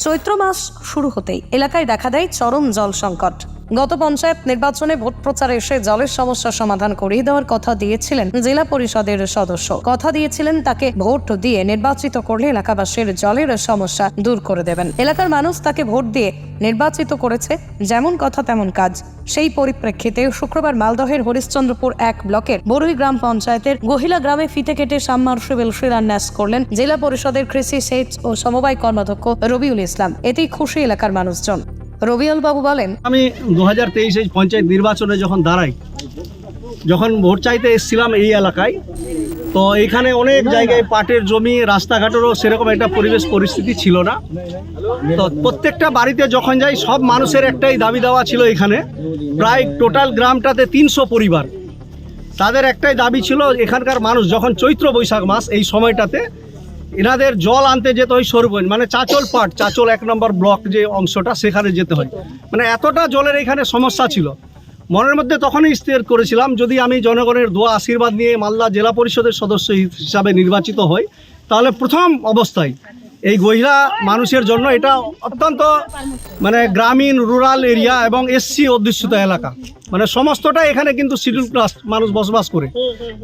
চৈত্র মাস শুরু হতেই এলাকায় দেখা দেয় চরম জল সংকট গত পঞ্চায়েত নির্বাচনে ভোট প্রচারে এসে জলের সমস্যা সমাধান করিয়ে দেওয়ার কথা দিয়েছিলেন জেলা পরিষদের সদস্য। কথা দিয়েছিলেন তাকে ভোট দিয়ে নির্বাচিত করলে এলাকাবাসীর জলের সমস্যা দূর করে দেবেন। এলাকার মানুষ তাকে ভোট দিয়ে নির্বাচিত করেছে, যেমন কথা তেমন কাজ। সেই পরিপ্রেক্ষিতে শুক্রবার মালদহের হরিশ্চন্দ্রপুর এক ব্লকের বরুই গ্রাম পঞ্চায়েতের গহিলা গ্রামে ফিতে কেটে সাবমার্সিবল শিলান্যাস করলেন জেলা পরিষদের কৃষি সেচ ও সমবায় কর্মাধ্যক্ষ রবিউল ইসলাম। এতেই খুশি এলাকার মানুষজন। রবিউল বাবু বলেন, আমি দু হাজার তেইশে পঞ্চায়েত নির্বাচনে যখন দাঁড়াই, যখন ভোট চাইতে এসেছিলাম এই এলাকায়, তো এখানে অনেক জায়গায় পাটের জমি, রাস্তাঘাটেরও সেরকম একটা পরিবেশ পরিস্থিতি ছিল না। তো প্রত্যেকটা বাড়িতে যখন যাই, সব মানুষের একটাই দাবি দেওয়া ছিল এখানে। প্রায় টোটাল গ্রামটাতে তিনশো পরিবার। তাদের একটাই দাবি ছিল, এখানকার মানুষ যখন চৈত্র বৈশাখ মাস এই সময়টাতে এনাদের জল আনতে যেতে হয় সরবন মানে চাচল পাট, চাচল এক নম্বর ব্লক যে অংশটা, সেখানে যেতে হয়। মানে এতটা জলের এখানে সমস্যা ছিল। মনের মধ্যে তখনই স্থির করেছিলাম, যদি আমি জনগণের দোয়া, আশীর্বাদ নিয়ে মালদা জেলা পরিষদের সদস্য হিসাবে নির্বাচিত হই, তাহলে প্রথম অবস্থায় এই গহিলা মানুষের জন্য এটা অত্যন্ত মানে গ্রামীণ, রুরাল এরিয়া এবং এসসি অধ্যুষিত এলাকা। মানে সমস্তটা এখানে কিন্তু শিডিউল ক্লাস মানুষ বসবাস করে।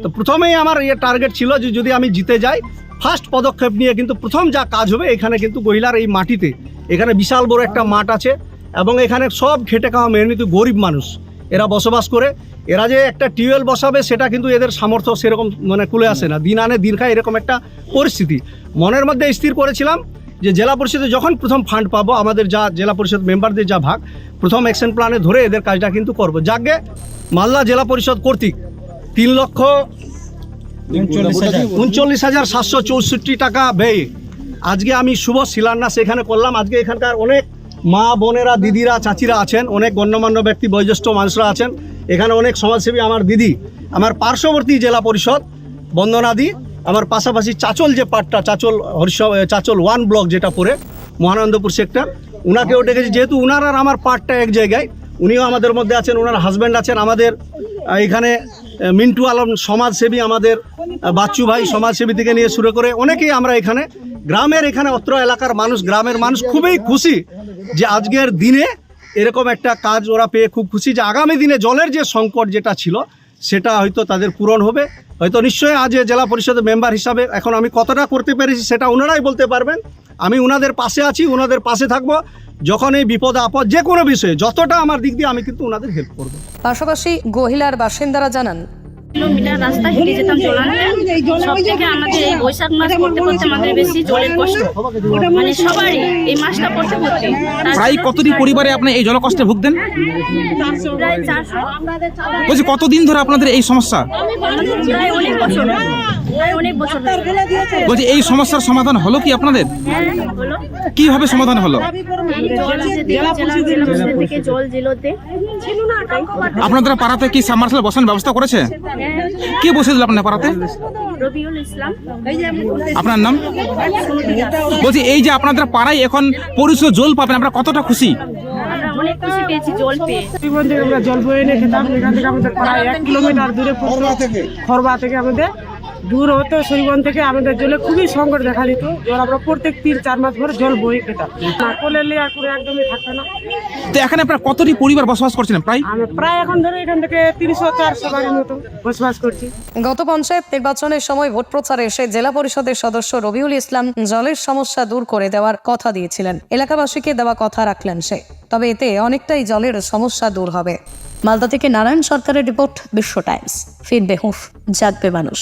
তো প্রথমেই আমার ইয়ে টার্গেট ছিল যে যদি আমি জিতে যাই ফার্স্ট পদক্ষেপ নিয়ে কিন্তু প্রথম যা কাজ হবে, এখানে কিন্তু গহিলার এই মাটিতে। এখানে বিশাল বড় একটা মাঠ আছে এবং এখানে সব খেটে খাওয়া মেহনতি গরিব মানুষ। এরা বসবাস করে, এরা যে একটা টিউবওয়েল বসাবে, সেটা কিন্তু এদের সামর্থ্য সেরকম মানে কুলে আসে না। দিন আনে দিন খায় এরকম একটা পরিস্থিতি। মনের মধ্যে স্থির করেছিলাম যে জেলা পরিষদে যখন প্রথম ফান্ড পাবো, আমাদের যা জেলা পরিষদ মেম্বারদের যা ভাগ, প্রথম অ্যাকশন প্ল্যানে ধরে এদের কাজটা কিন্তু করব। যাকে মালদা জেলা পরিষদ কর্তৃক তিন লক্ষ উনচল্লিশ হাজার। সাতশো চৌষট্টি টাকা ব্যয়ে। আজকে আমি শুভ শিলান্যাস এখানে করলাম। আজকে এখানকার অনেক মা বোনেরা দিদিরা চাচিরা আছেন। অনেক গণ্যমান্য ব্যক্তি বয়োজ্যেষ্ঠ মানুষরা আছেন। এখানে অনেক সমাজসেবী আমার দিদি আমার পার্শ্ববর্তী জেলা পরিষদ বন্দনাদি আমার পাশাপাশি চাচল যে পার্টটা চাচল হরিশ চাচল ওয়ান ব্লক যেটা পড়ে মহানন্দপুর সেক্টর উনাকেও ডেকেছি। যেহেতু উনার আর আমার পার্টটা এক জায়গায় উনিও আমাদের মধ্যে আছেন ওনার হাজব্যান্ড আছেন। আমাদের এখানে মিন্টু আলম সমাজসেবী আমাদের বাচ্চু ভাই সমাজসেবী থেকে নিয়ে শুরু করে অনেকেই আমরা এখানে। গ্রামের এখানে অত্র এলাকার মানুষ, গ্রামের মানুষ খুবই খুশি যে আজকের দিনে এরকম একটা কাজ ওরা পেয়ে খুব খুশি যে আগামী দিনে জলের যে সংকট যেটা ছিল, সেটা হয়তো তাদের পূরণ হবে। হয়তো নিশ্চয়ই আজ জেলা পরিষদের মেম্বার হিসাবে এখন আমি কতটা করতে পেরেছি সেটা ওনারাই বলতে পারবেন। আমি ওনাদের পাশে আছি ওনাদের পাশে থাকব। যখন এই বিপদ, আপদ যে কোনো বিষয়ে, যতটা আমার দিক দিয়ে আমি কিন্তু ওনাদের হেল্প করব। পাশাপাশি গহিলার বাসিন্দারা জানান কিলোমিটার রাস্তা হেঁটে যেতাম জল সব থেকে আমাদের এই বৈশাখ মাস পড়তে পড়তে আমাদের বেশি জলের কষ্ট। মানে সবারই এই মাসটা পড়তে পড়তে। প্রায় কতটি পরিবারে আপনি এই জলকষ্টে ভুগতেন? বলছি কতদিন ধরে আপনাদের এই সমস্যা? প্রায় অনেক বছর। অনেক বছর বলছি এই সমস্যার সমাধান হলো কি আপনাদের? হ্যাঁ কীভাবে সমাধান হলো? আপনাদের পাড়াতে কি সাবমার্সাল বসানোর ব্যবস্থা করেছে? কি বসে দিল আপনার পাড়াতে? আপনার নাম? বলছি এই যে আপনাদের পাড়ায় এখন পরিশুদ্ধ জল পাবেন আপনারা কতটা খুশি? অনেক খুশি পেয়েছি জল পেয়ে। আমরা জল বয়ে এনে খেতাম। এখান থেকে আমাদের প্রায় এক কিলোমিটার দূরে খরবা থেকে আমাদের দূর হতো সৈবন থেকে আমাদের জলে খুবই সংকট দেখা দিত জল আমরা প্রত্যেক তিন চার মাস পরে জল বয়ে খেতাম। না লেয়ার করে একদমই থাকতো না। তো এখানে আপনারা কতটি পরিবার বসবাস করছিলেন প্রায়? আমরা প্রায় এখন ধরে এখান থেকে তিনশো চারশো বাড়ির মতো বসবাস করছি। গত পঞ্চায়েত নির্বাচনের সময় ভোট প্রচারে এসে জেলা পরিষদের সদস্য রবিউল ইসলাম জলের সমস্যা দূর করে দেওয়ার কথা দিয়েছিলেন। এলাকাবাসীকে দেওয়া কথা রাখলেন সে। তবে এতে অনেকটাই জলের সমস্যা দূর হবে। মালদা থেকে নারায়ণ সরকারের রিপোর্ট বিশ্ব টাইমস। ফিরবে হুঁফ জাগবে মানুষ।